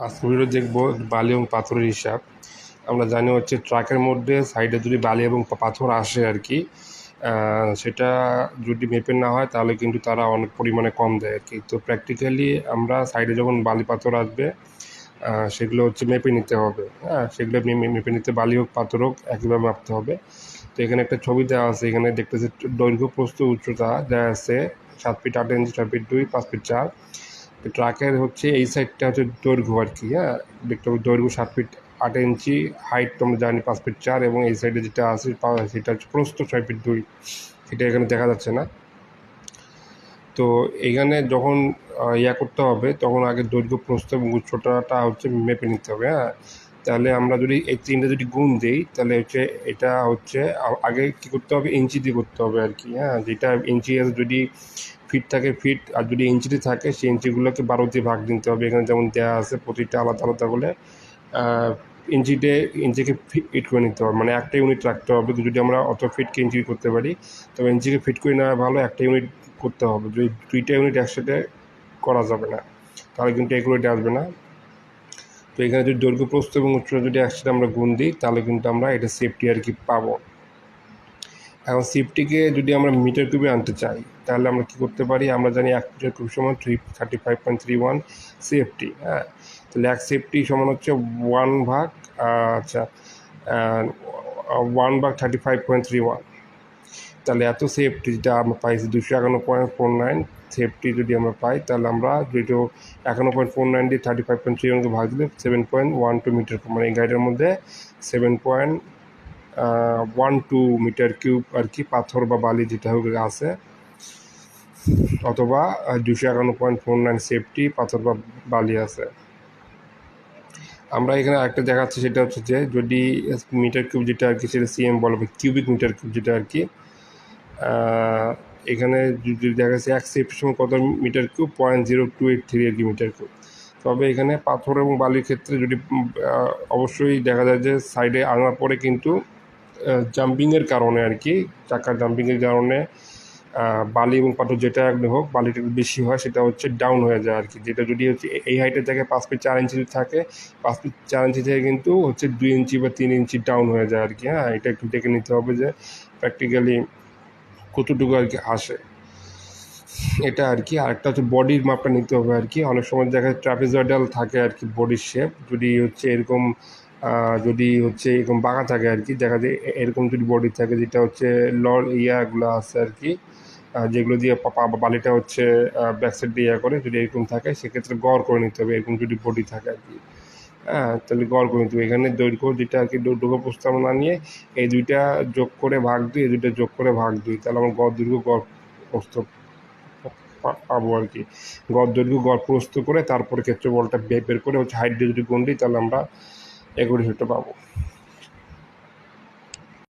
আজকে ভিডিও দেখব বালি এবং পাথরের হিসাব। আমরা জানি হচ্ছে ট্রাকের মধ্যে সাইডে যদি বালি এবং পাথর আসে আর কি সেটা যদি মেপে না হয় তাহলে কিন্তু তারা অনেক পরিমাণে কম দেয় আর কি। তো প্র্যাকটিক্যালি আমরা সাইডে যখন বালি, পাথর আসবে সেগুলো হচ্ছে মেপে নিতে হবে। হ্যাঁ সেগুলো মেপে নিতে বালি হোক, পাথর হোক, একইভাবে মাপতে হবে। তো এখানে একটা ছবি দেওয়া আছে, এখানে দেখতেছে দৈর্ঘ্য প্রস্থ উচ্চতা দেওয়া আছে, সাত ফিট আট ইঞ্চি, ছয় ফিট দুই, পাঁচ ফিট চার। ট্রাকের হচ্ছে এই সাইডটা হচ্ছে দৈর্ঘ্য আর কি হ্যাঁ? দেখতে হবে দৈর্ঘ্য সাত ফিট আট ইঞ্চি হাইট তো আমরা জানি পাঁচ ফিট চার এবং এই সাইডে যেটা আছে সেটা হচ্ছে প্রস্ত ছয় ফিট দুই, সেটা এখানে দেখা যাচ্ছে না। তো এখানে যখন ইয়া করতে হবে, তখন আগে দৈর্ঘ্য, প্রস্থ এবং উচ্চতাটা হচ্ছে মেপে নিতে হবে হ্যাঁ? তাহলে আমরা যদি এই তিনটা যদি গুণ দিই, তাহলে হচ্ছে এটা হচ্ছে আগে কী করতে হবে, ইঞ্চি দিয়ে করতে হবে আর কি হ্যাঁ? যেটা ইঞ্চি যদি ফিট থাকে, ফিট। আর যদি ইঞ্চিতে থাকে, সেই ইঞ্চিগুলোকে বারো দিয়ে ভাগ দিতে হবে। এখানে যেমন দেওয়া আছে, প্রতিটা আলাদা আলাদা করে ইঞ্চিতে ইঞ্চিকে ফিট করে নিতে হবে। মানে একটা ইউনিট রাখতে হবে। যদি আমরা অত ফিটকে ইঞ্চি করতে পারি, তবে ইঞ্চিকে ফিট করে নেওয়া ভালো, একটা ইউনিট করতে হবে। যদি দুইটা ইউনিট একসাথে করা যাবে না, তাহলে কিন্তু এগুলোতে আসবে না। তো এখানে যদি দৈর্ঘ্য প্রস্থ এবং উচ্চতা যদি একসাথে আমরা গুণ দিই, তাহলে কিন্তু আমরা এটা সেফটি আর কি পাবো। এখন সেফটিকে যদি আমরা মিটার কিউবে আনতে চাই, তাহলে আমরা কি করতে পারি? আমরা জানি এক মিটার কিউব সমান three thirty five point three one safety হ্যাঁ? তাহলে এক সেফটি সমান হচ্ছে ওয়ান ভাগ আচ্ছা ওয়ান ভাগ thirty five point three one তাহলে এত সেফটি যেটা আমরা পাইছি দুশো একান্ন পয়েন্ট ফোর নাইন সেফটি যদি আমরা পাই, তাহলে আমরা যেটা একান্ন পয়েন্ট ফোর নাইন দিয়ে থার্টি ফাইভ পয়েন্ট থ্রি ওয়ানকে ভাগ দিলে seven point one two metre মানে এই গাড়িটার মধ্যে seven point one two metre cube আর কি পাথর বা বালি যেটা হোক আছে। অথবা দুশো একান্ন পয়েন্ট ফোর নাইন সেফটি পাথর বা বালি আছে। আমরা এখানে আরেকটা দেখাচ্ছি, সেটা হচ্ছে যে যদি মিটার কিউব যেটা আর কি, সেটা সিএম বলা হয় কিউবিক মিটার কিউব যেটা আর কি এখানে যদি দেখা যাচ্ছে এক সেফটির সময় কত metre cube point zero two eight three আর কি মিটার কিউব তবে এখানে পাথর এবং বালির ক্ষেত্রে যদি অবশ্যই দেখা যায় যে সাইডে আনার পরে কিন্তু জাম্পিংয়ের কারণে আর কি চাকার জাম্পিংয়ের কারণে বালি এবং পাথর যেটা একদম হোক, বালিটা বেশি হয়, সেটা হচ্ছে ডাউন হয়ে যায় আর কি। যেটা যদি হচ্ছে এই হাইটের জায়গায় পাঁচ ফিট চার ইঞ্চি থাকে, পাঁচ ফিট চার ইঞ্চি থেকে কিন্তু হচ্ছে দুই ইঞ্চি বা তিন ইঞ্চি ডাউন হয়ে যায় আর কি। হ্যাঁ এটা একটু দেখে নিতে হবে যে প্র্যাকটিক্যালি কতটুকু আর কি আসে। এটা আর কি, আরেকটা হচ্ছে বডির মাপটা নিতে হবে আর কি। অনেক সময় দেখা যায় ট্রাপিজয়েডাল থাকে আর কি বডির শেপ যদি হচ্ছে এরকম যদি হচ্ছে এরকম বাঁকা থাকে আর কি, দেখা যায় এরকম যদি বডি থাকে যেটা হচ্ছে ল ইয়াগুলো আছে আর কি যেগুলো দিয়ে বালিটা হচ্ছে ব্যাক সাইড দিয়ে ইয়া করে, যদি এরকম থাকে সেক্ষেত্রে গড় করে নিতে হবে, এরকম যদি বডি থাকে আর কি। হ্যাঁ তাহলে গড় করে নিতে হবে। এখানে দৈর্ঘ্য যেটা আর কি, দৈর্ঘ্য প্রস্তাব না নিয়ে এই দুইটা যোগ করে ভাগ দুই, এই দুইটা যোগ করে ভাগ দুই, তাহলে আমার গড় দৈর্ঘ্য গড় প্রস্থ পা- পাবো আর কি। গড় দৈর্ঘ্য গড় প্রস্ত করে তারপরে ক্ষেত্রফলটা বের করে হচ্ছে হাইট দিয়ে যদি গুণ দিই, তাহলে আমরা এগুলি সূত্র পাবো।